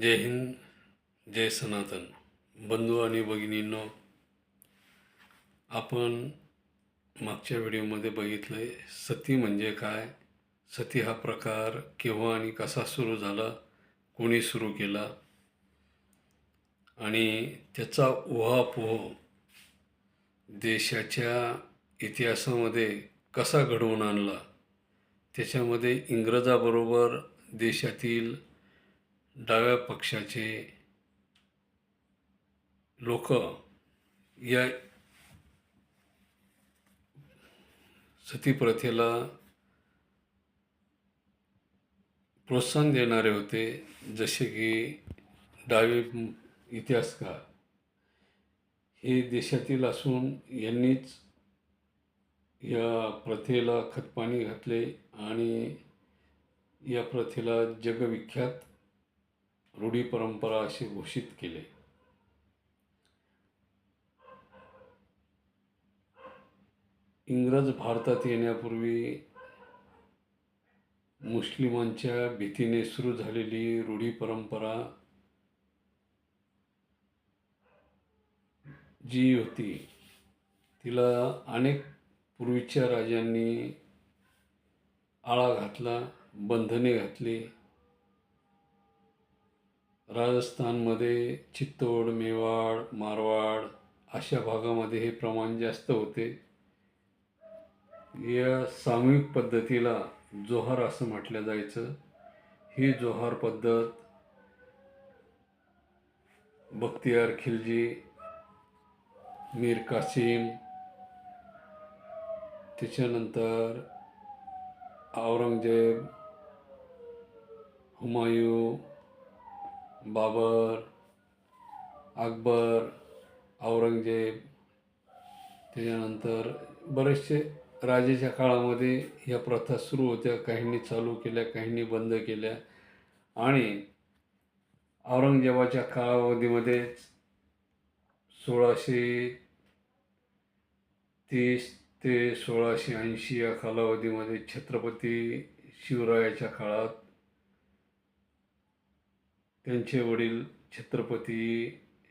जय हिंद जय सनातन. बंधू आणि भगिनींनो आपण मागच्या व्हिडिओमध्ये बघितलं आहे सती म्हणजे काय? सती हा प्रकार केव्हा आणि कसा सुरू झाला? कोणी सुरू केला? आणि त्याचा उहापोह देशाच्या इतिहासामध्ये कसा घडवून आणला? त्याच्यामध्ये इंग्रजाबरोबर देशातील डाव्या पक्षाचे लोक या सतीप्रथेला प्रोत्साहन देणारे होते जसे की डावे इतिहासकार. हे देशातील असून यांनीच या प्रथेला खतपाणी घातले आणि या प्रथेला जगविख्यात रूढी परंपरा असे घोषित केले. इंग्रज भारतात येण्यापूर्वी मुस्लिमांच्या भीतीने सुरू झालेली रूढी परंपरा जी होती तिला अनेक पूर्वीच्या राजांनी आळा घातला बंधने घातली. राजस्थानमध्ये चित्तोड मेवाड मारवाड अशा भागामध्ये हे प्रमाण जास्त होते. या सामूहिक पद्धतीला जोहार असं म्हटलं जायचं. ही जोहार पद्धत बख्तियार खिलजी मीर कासिम त्याच्यानंतर औरंगजेब हुमायू बाबर अकबर औरंगजेब त्याच्यानंतर बरेचसे राजाच्या काळामध्ये ह्या प्रथा सुरू होत्या. काहींनी चालू केल्या काहींनी बंद केल्या. आणि औरंगजेबाच्या कालावधीमध्ये सोळाशे तीस ते सोळाशे ऐंशी या कालावधीमध्ये छत्रपती शिवरायाच्या काळात त्यांचे वडील छत्रपती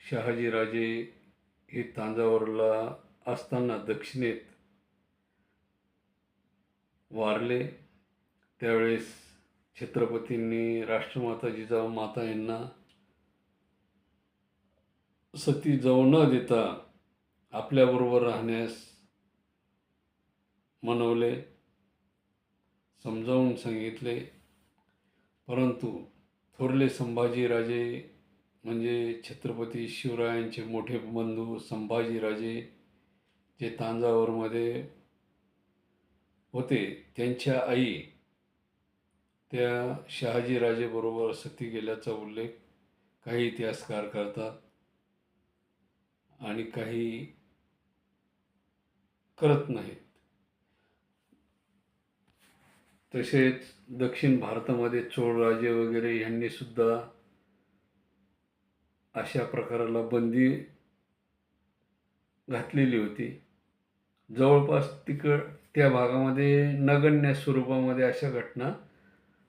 शहाजीराजे हे तांजावरला असताना दक्षिणेत वारले. त्यावेळेस छत्रपतींनी राष्ट्रमाता जिजाऊ माता यांना सती जाऊ न देता आपल्याबरोबर राहण्यास मनवले समजावून सांगितले. परंतु थोरले संभाजीराजे म्हणजे छत्रपती शिवरायांचे मोठे बंधू संभाजीराजे जे तांजावरमध्ये होते त्यांच्या आई त्या शहाजीराजेबरोबर सती गेल्याचा उल्लेख काही इतिहासकार करतात आणि काही करत नाहीत. तसेच दक्षिण भारतामध्ये चोळराजे वगैरे यांनी सुद्धा अशा प्रकाराला बंदी घातलेली होती. जवळपास तिकड त्या भागामध्ये नगण्य स्वरूपामध्ये अशा घटना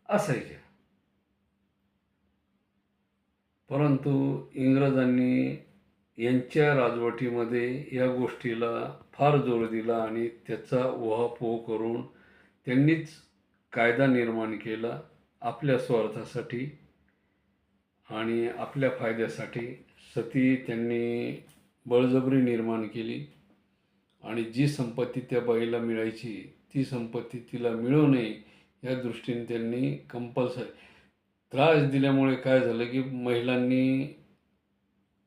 असायच्या. परंतु इंग्रजांनी यांच्या राजवटीमध्ये या गोष्टीला फार जोर दिला आणि त्याचा उहापोह करून त्यांनीच कायदा निर्माण केला आपल्या स्वार्थासाठी आणि आपल्या फायद्यासाठी. सती त्यांनी बळजबरी निर्माण केली आणि जी संपत्ती त्या बाईला मिळायची ती संपत्ती तिला मिळू नये या दृष्टीने त्यांनी कंपल्सरी त्रास दिल्यामुळे काय झालं की महिलांनी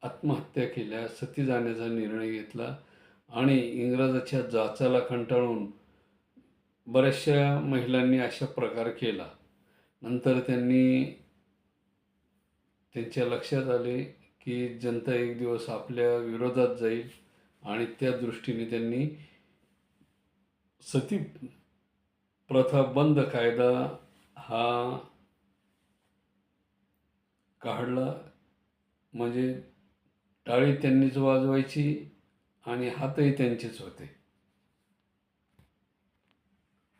आत्महत्या केल्या सती जाण्याचा निर्णय घेतला आणि इंग्रजाच्या जाचाला कंटाळून बऱ्याचशा महिलांनी अशा प्रकार केला. नंतर त्यांनी त्यांच्या लक्षात आले की जनता एक दिवस आपल्या विरोधात जाईल आणि त्या दृष्टीने त्यांनी सती प्रथा बंद कायदा हा काढला. म्हणजे टाळी त्यांनीच वाजवायची आणि हातही त्यांचेच होते.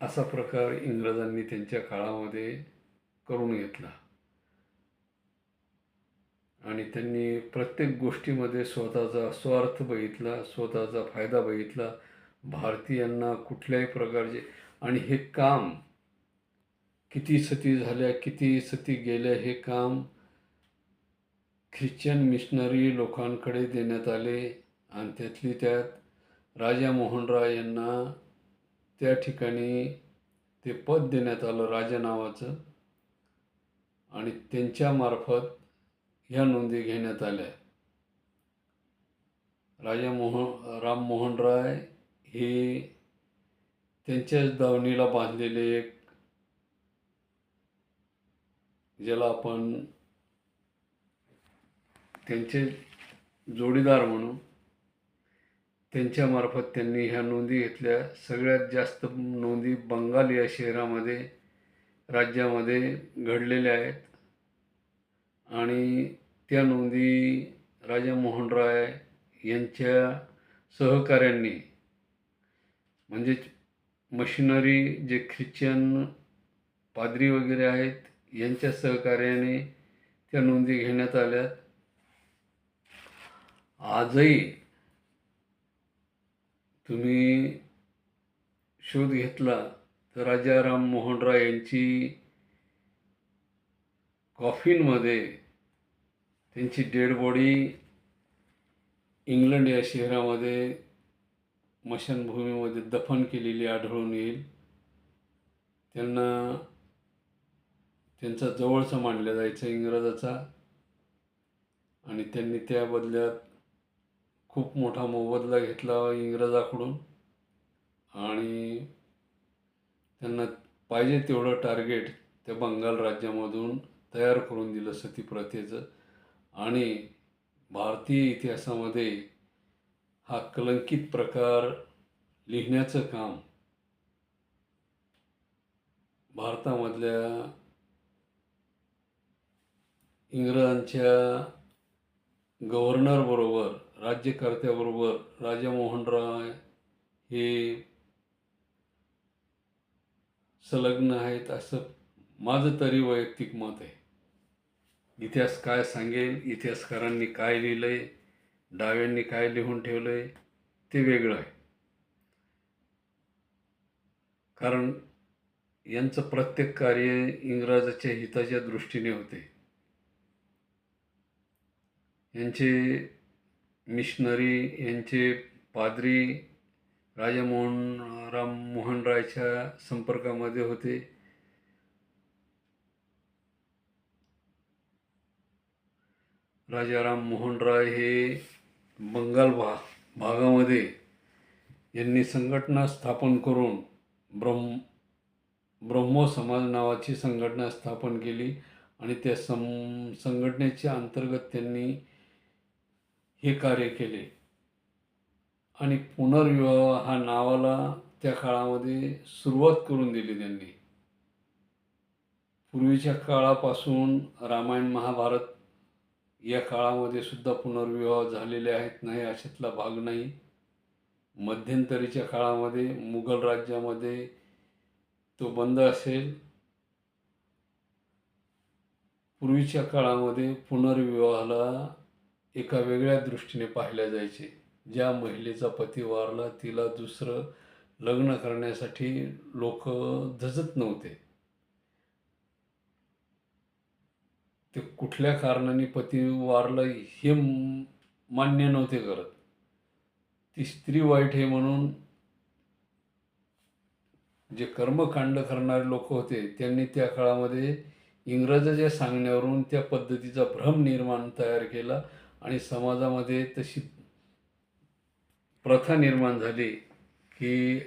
असा प्रकार इंग्रजांनी त्यांच्या काळामध्ये करून घेतला. आणि त्यांनी प्रत्येक गोष्टीमध्ये स्वतःचा स्वार्थ बघितला स्वतःचा फायदा बघितला. भारतीयांना कुठल्याही प्रकारचे आणि हे काम किती सती झाल्या किती सती गेल्या हे काम ख्रिश्चन मिशनरी लोकांकडे देण्यात आले. आणि त्यातली त्यात राजा मोहन राय यांना त्या ठिकाणी ते पद देण्यात आलं राजा नावाचं. आणि त्यांच्यामार्फत ह्या नोंदी घेण्यात आल्या. राजा मोहन राममोहन राय हे त्यांच्याच दावणीला बांधलेले एक ज्याला आपण त्यांचे जोडीदार म्हणू. त्यांच्यामार्फत त्यांनी ह्या नोंदी घेतल्या. सगळ्यात जास्त नोंदी बंगाल या शहरामध्ये राज्यामध्ये घडलेल्या आहेत. आणि त्या नोंदी राजा मोहन राय यांच्या सहकाऱ्यांनी म्हणजेच मशिनरी जे ख्रिश्चन पादरी वगैरे आहेत यांच्या सहकार्याने त्या नोंदी घेण्यात आल्या आजही तुम्ही शोध घेतला तर राजा राम मोहन राय यांची कॉफिनमध्ये त्यांची डेड बॉडी इंग्लंड या शहरामध्ये मशानभूमीमध्ये दफन केलेली आढळून येईल. त्यांना त्यांचा जवळचा मानला जायचा इंग्रजाचा आणि त्यांनी त्या बदल्यात खूप मोठा मोबदला घेतला इंग्रजाकडून. आणि त्यांना पाहिजे तेवढं टार्गेट त्या बंगाल राज्यामधून तयार करून दिलं सती प्रथेचं. आणि भारतीय इतिहासामध्ये हा कलंकित प्रकार लिहिण्याचं काम भारतामधल्या इंग्रजांच्या गव्हर्नरबरोबर राज्यकर्त्याबरोबर राजा मोहन राय हे संलग्न आहेत असं माझं तरी वैयक्तिक मत आहे. इतिहास काय सांगेल इतिहासकारांनी काय लिहिलं आहे डाव्यांनी काय लिहून ठेवलं आहे ते वेगळं आहे. कारण यांचं प्रत्येक कार्य इंग्रजाच्या हिताच्या दृष्टीने होते. यांचे मिशनरी यांचे पादरी राजामोहन राम मोहन रायच्या संपर्कामध्ये होते. राजा राम मोहन राय हे बंगाल भा भागामध्ये यांनी संघटना स्थापन करून ब्रह्म ब्रह्मो समाज नावाची संघटना स्थापन केली आणि त्या सं संघटनेच्या अंतर्गत त्यांनी हे कार्य केले. आणि पुनर्विवाह हा नावाला त्या काळामध्ये सुरुवात करून दिली त्यांनी. पूर्वीच्या काळापासून रामायण महाभारत या काळामध्ये सुद्धा पुनर्विवाह झालेले आहेत नाही अशातला भाग नाही. मध्यंतरीच्या काळामध्ये मुघल राज्यामध्ये तो बंद असेल. पूर्वीच्या काळामध्ये पुनर्विवाहाला एका वेगळ्या दृष्टीने पाहिल्या जायचे. ज्या महिलेचा पती वारला तिला दुसरं लग्न करण्यासाठी लोक झजत नव्हते. ते कुठल्या कारणाने पती वारलं हे मान्य नव्हते करत. ती स्त्री वाईट आहे म्हणून जे कर्मकांड करणारे लोक होते त्यांनी त्या काळामध्ये इंग्रजाच्या सांगण्यावरून त्या पद्धतीचा भ्रम निर्माण तयार केला. आणि समाजामध्ये तशी प्रथा निर्माण झाली की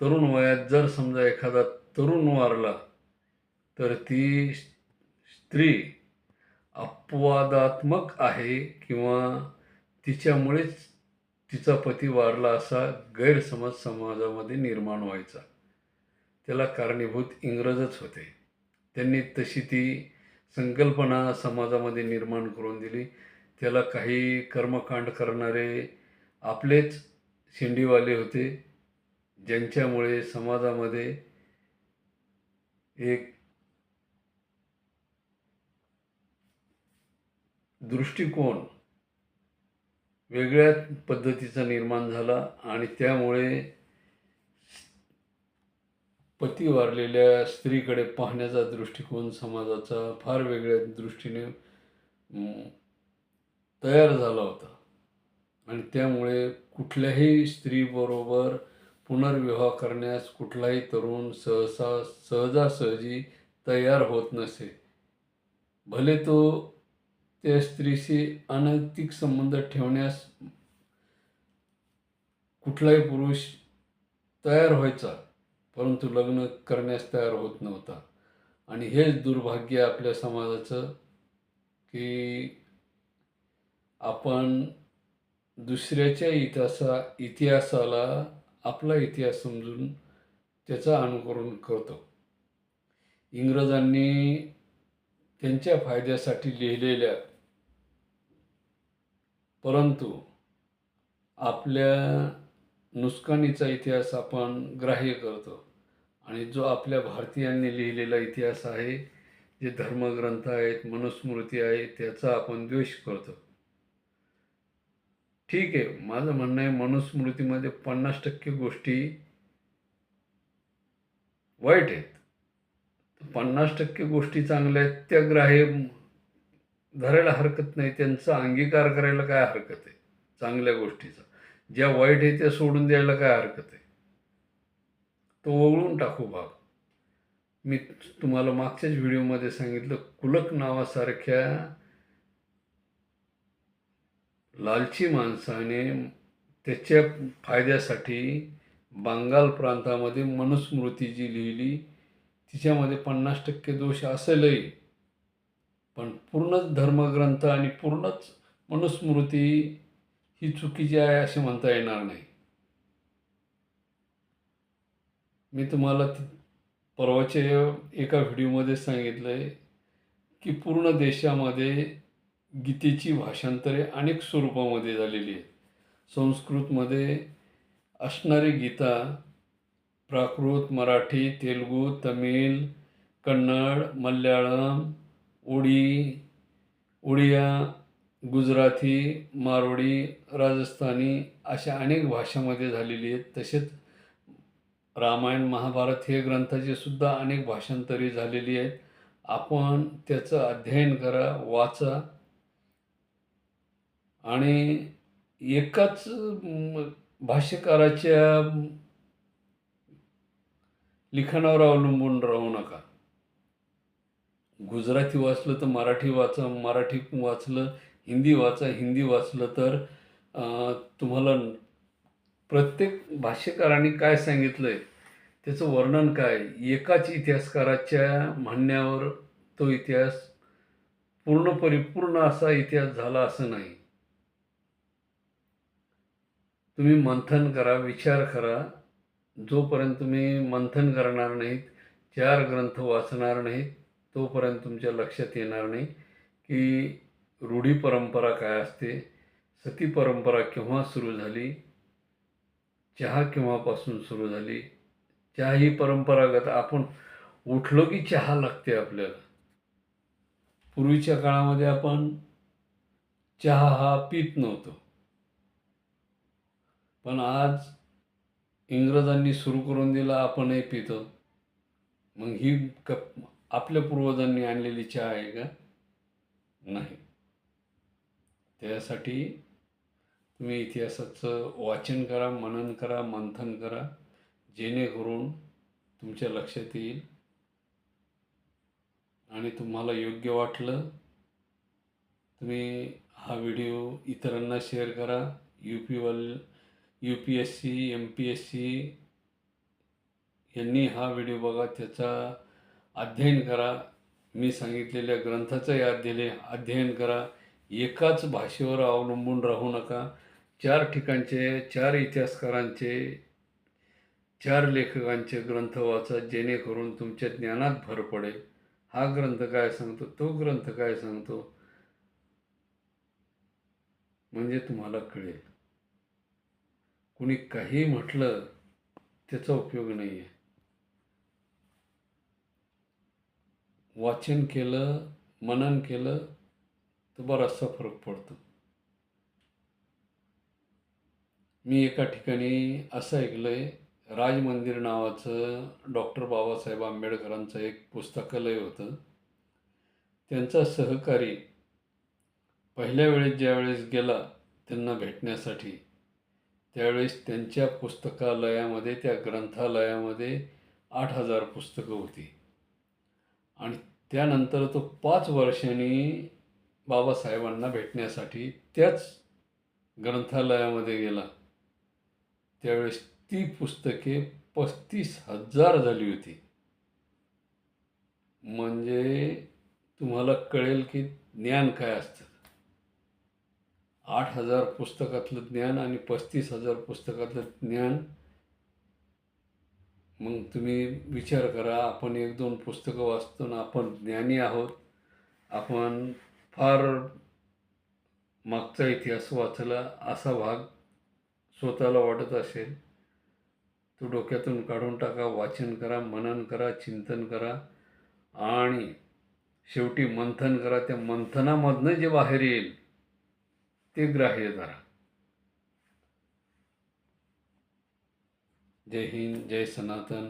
तरुण वयात जर समजा एखादा तरुण वारला तर ती स्त्री अपवादात्मक आहे किंवा तिच्यामुळेच तिचा पती वारला असा गैरसमज समाजामध्ये निर्माण व्हायचा. त्याला कारणीभूत इंग्रजच होते. त्यांनी तशी ती संकल्पना समाजामध्ये निर्माण करून दिली. त्याला काही कर्मकांड करणारे आपलेच शेंडीवाले होते ज्यांच्यामुळे समाजामध्ये एक दृष्टिकोन वेगळ्या पद्धतीचा निर्माण झाला आणि त्यामुळे पती वारलेल्या स्त्रीकडे पाहण्याचा दृष्टिकोन समाजाचा फार वेगळ्या दृष्टीने तयार झाला होता. आणि त्यामुळे कुठल्याही स्त्रीबरोबर पुनर्विवाह करण्यास कुठलाही तरुण सहसा सहजासहजी तयार होत नसे. भले तो त्या स्त्रीशी अनैतिक संबंध ठेवण्यास कुठलाही पुरुष तयार व्हायचा परंतु लग्न करण्यास तयार होत नव्हता. आणि हेच दुर्भाग्य आपल्या समाजाचं की आपण दुसऱ्याच्या इतिहासा इतिहासाला आपला इतिहास समजून त्याचं अनुकरण करतो. इंग्रजांनी त्यांच्या फायद्यासाठी लिहिलेल्या परंतु आपल्या नुकसानीचा इतिहास आपण ग्राह्य करतो आणि जो आपल्या भारतीयांनी लिहिलेला इतिहास आहे जे धर्मग्रंथ आहेत मनुस्मृती आहे त्याचा आपण द्वेष करतो. ठीक आहे. माझं म्हणणं आहे मनुस्मृतीमध्ये पन्नास टक्के गोष्टी वाईट आहेत. पन्नास टक्के गोष्टी चांगल्या आहेत त्या ग्राह्य धरायला हरकत नाही. त्यांचा अंगीकार करायला काय हरकत आहे? चांगल्या गोष्टीचा. ज्या वाईट आहे त्या सोडून द्यायला काय हरकत आहे? तो वगळून टाकू भाग. मी तुम्हाला मागच्याच व्हिडिओमध्ये सांगितलं कुलक नावासारख्या लालची माणसाने त्याच्या फायद्यासाठी बंगाल प्रांतामध्ये मनुस्मृती जी लिहिली तिच्यामध्ये पन्नास टक्के दोष असेलही. पण पूर्णच धर्मग्रंथ आणि पूर्णच मनुस्मृती ही चुकीची आहे असे म्हणता येणार नाही. मी तुम्हाला परवाच्या एका व्हिडिओमध्ये सांगितलं आहे की पूर्ण देशामध्ये गीतेची भाषांतरे अनेक स्वरूपामध्ये झालेली आहेत. संस्कृतमध्ये असणारी गीता प्राकृत मराठी तेलुगू तमिळ कन्नड मल्याळम ओडी ओडिया गुजराती मारवाडी राजस्थानी अशा अनेक भाषामध्ये झालेली आहेत. तसेच रामायण महाभारत हे ग्रंथाचे सुद्धा अनेक भाषांतरे झालेली आहेत. आपण त्याचं अध्ययन करा वाचा आणि एकाच भाष्यकाराच्या लिखाणावर अवलंबून राहू नका. गुजराती वाचलं तर मराठी वाचा मराठी वाचलं हिंदी वाचा हिंदी वाचलं तर तुम्हाला प्रत्येक भाष्यकाराने काय सांगितलं आहे त्याचं वर्णन काय? एकाच इतिहासकाराच्या म्हणण्यावर तो इतिहास पूर्ण परिपूर्ण असा इतिहास झाला असं नाही. तुम्ही मंथन करा विचार करा. जोपर्यंत तुम्ही मंथन करणार नाहीत चार ग्रंथ वाचणार नाहीत तोपर्यंत तुमच्या लक्षात येणार नाही की रूढी परंपरा काय असते सती परंपरा केव्हा सुरू झाली चहा केव्हापासून सुरू झाली. चहा ही परंपरागत आपण उठलो की चहा लागते आपल्याला. पूर्वीच्या काळामध्ये आपण चहा हा पीत नव्हतो. पण आज इंग्रजांनी सुरू करून दिला आपणही पितो. मग ही कप आपल्या पूर्वजांनी आणलेली चहा आहे का? नाही. त्यासाठी तुम्ही इतिहासाचं वाचन करा मनन करा मंथन करा. जेणेकरून तुमच्या लक्षात येईल. आणि तुम्हाला योग्य वाटलं तुम्ही हा व्हिडिओ इतरांना शेअर करा. U Piwal U P S C M P S C यांनी हा व्हिडिओ बघा त्याचा अध्ययन करा. मी सांगितलेल्या ग्रंथाचंही दिले अध्ययन करा. एकाच भाषेवर अवलंबून राहू नका. चार ठिकाणचे चार इतिहासकारांचे चार लेखकांचे ग्रंथ वाचा जेणेकरून तुमच्या ज्ञानात भर पडेल. हा ग्रंथ काय सांगतो? तो ग्रंथ काय सांगतो? म्हणजे तुम्हाला कळेल. कुणी काही म्हटलं त्याचा उपयोग नाही आहे वाचन केलं मनन केलं तर बराचसा फरक पडतो. मी एका ठिकाणी असं ऐकलं आहे राज मंदिर नावाचं डॉक्टर बाबासाहेब आंबेडकरांचं एक पुस्तकालय होतं. त्यांचा सहकारी पहिल्या वेळेस ज्यावेळेस गेला त्यांना भेटण्यासाठी त्यावेळेस त्यांच्या पुस्तकालयामध्ये त्या ग्रंथालयामध्ये आठ हजार पुस्तकं होती. आणि त्यानंतर तो पाच वर्षांनी बाबासाहेबांना भेटण्यासाठी त्याच ग्रंथालयामध्ये गेला. त्यावेळेस ती पुस्तके पस्तीस हजार झाली होती. म्हणजे तुम्हाला कळेल की ज्ञान काय असतं. आठ हजार पुस्तकातलं ज्ञान आणि पस्तीस हजार पुस्तकातलं ज्ञान. मग तुम्ही विचार करा आपण एक दोन पुस्तकं वाचतो ना आपण ज्ञानी आहोत. आपण फार मागचा इतिहास वाचला असा भाग स्वतःला वाटत असेल. तो डोक्यातून काढून टाका वाचन करा मनन करा चिंतन करा आणि शेवटी मंथन करा. त्या मंथनामधनं जे बाहेर येईल ते ग्राह्य धरा जय हिंद जय सनातन.